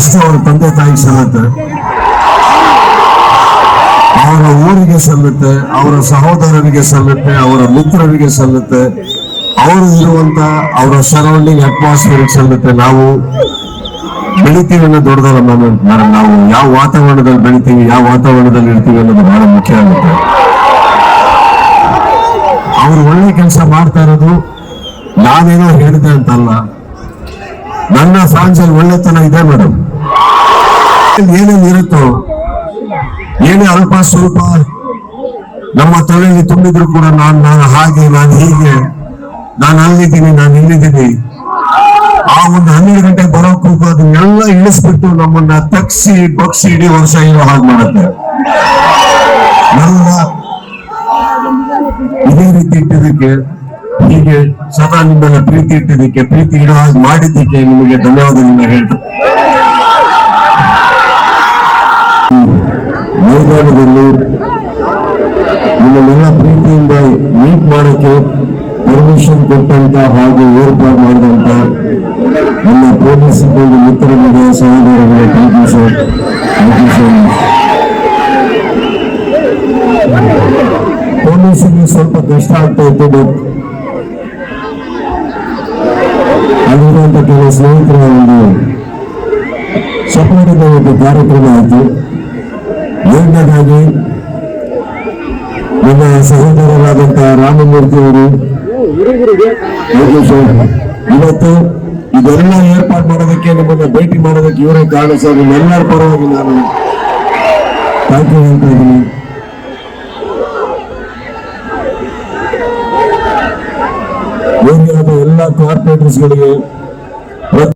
First ಅವರ ತಂದೆ ತಾಯಿ ಸಲ್ಲುತ್ತೆ ಅವರ ಊರಿಗೆ ಸಲ್ಲುತ್ತೆ ಅವರ ಸಹೋದರರಿಗೆ ಸಲ್ಲುತ್ತೆ ಅವರ ಮಿತ್ರರಿಗೆ ಸಲ್ಲುತ್ತೆ ಅವರು ಇರುವಂತ ಅವರ ಸರೌಂಡಿಂಗ್ ಅಟ್ಮಾಸ್ಫಿಯರ್ ಸಲ್ಲುತ್ತೆ ನಾವು ಬೆಳಿತೀವಿ ಅನ್ನೋ ದೊಡ್ಡದಲ್ಲ ಮೇಡಮ್ ನಾವು ಯಾವ ವಾತಾವರಣದಲ್ಲಿ ಬೆಳಿತೀವಿ, ಯಾವ ವಾತಾವರಣದಲ್ಲಿ ಇರ್ತೀವಿ ಅನ್ನೋದು ಬಹಳ ಮುಖ್ಯ ಆಗುತ್ತೆ. ಅವ್ರು ಒಳ್ಳೆ ಕೆಲಸ ಮಾಡ್ತಾ ಇರೋದು ನಾನೇನೋ ಹೇಳಿದೆ ಅಂತಲ್ಲ. ನನ್ನ ಫ್ರಾನ್ಸಲ್ಲಿ ಒಳ್ಳೆತನ ಇದೆ ಮೇಡಮ್. ಏನೇನು ಇರುತ್ತೋ? ಏನೇ ಅಲ್ಪ ಸ್ವಲ್ಪ ನಮ್ಮ ತಲೆಯಲ್ಲಿ ತುಂಬಿದ್ರು ಕೂಡ ನಾನು ನಾನು ಹಾಗೆ, ನಾನು ಹೀಗೆ, ನಾನು ಅಲ್ಲಿದ್ದೀನಿ, ನಾನು ಇಲ್ಲಿದ್ದೀನಿ. ಆ ಒಂದು ಹನ್ನೆರಡು ಗಂಟೆ ಬರೋಕ್ಕೂ ಅದನ್ನೆಲ್ಲ ಇಳಿಸ್ಬಿಟ್ಟು ನಮ್ಮನ್ನ ತಗ್ಸಿ, ಬಗ್ಸಿ ಇಡೀ ವರ್ಷ ಇರೋ ಹಾಗೆ ಮಾಡುತ್ತೆ. ಇದೇ ರೀತಿ ಇಟ್ಟಿದ್ದಕ್ಕೆ, ಹೀಗೆ ಸದಾ ನಿಮ್ಮನ್ನ ಪ್ರೀತಿ ಇಟ್ಟಿದ್ದಕ್ಕೆ, ಪ್ರೀತಿ ಇಡೋ ಹಾಗೆ ಮಾಡಿದ್ದಕ್ಕೆ ನಿಮಗೆ ಧನ್ಯವಾದಗಳನ್ನ ಹೇಳ್ತೇನೆ. ಮೈದಾನದಲ್ಲಿ ನಿಮ್ಮನ್ನೆಲ್ಲ ಪ್ರೀತಿಯಿಂದ ಮೀಟ್ ಮಾಡಕ್ಕೆ ಪರ್ಮಿಷನ್ ಕೊಟ್ಟಂತ ಹಾಗೆ ಏರ್ಪಾಡು ಮಾಡಿದಂತ ನಮ್ಮ ಪೊಲೀಸ್ ಸಿಬ್ಬಂದಿ ಮಿತ್ರರಿಗೆ, ಸಹೋದರರಿಗೆ ಥ್ಯಾಂಕ್ ಸರ್ ಪೊಲೀಸರಿಗೆ ಸ್ವಲ್ಪ ಕಷ್ಟ ಆಗ್ತಾ ಇತ್ತು ಬಟ್ ಅಲ್ಲಿರುವಂತ ಕೆಲವು ಸ್ನೇಹಿತರ ಒಂದು ಸಪೋರ್ಟಿನ ಒಂದು ಕಾರ್ಯಕ್ರಮ ಆಯಿತು. ಎರಡನೇದಾಗಿ ನನ್ನ ಸಹೋದರರಾದಂತಹ ರಾಮಮೂರ್ತಿ ಅವರು ಯೋಗೇಶ್ ಅವರು, ಇವತ್ತು ಇದೆಲ್ಲ ಏರ್ಪಾಡು ಮಾಡೋದಕ್ಕೆ ನಿಮ್ಮನ್ನ ಭೇಟಿ ಮಾಡೋದಕ್ಕೆ ಇವರೇ ಕಾರಣ. ಸರ್ ನಿಮ್ಮೆಲ್ಲರ ಪರವಾಗಿ ನಾನು ಥ್ಯಾಂಕ್ ಯು ಹೇಳ್ತಾ ಇದ್ದೀನಿ. ಏರಿಯಾದ ಎಲ್ಲ ಕಾರ್ಪೊರೇಟರ್ಸ್ಗಳಿಗೆ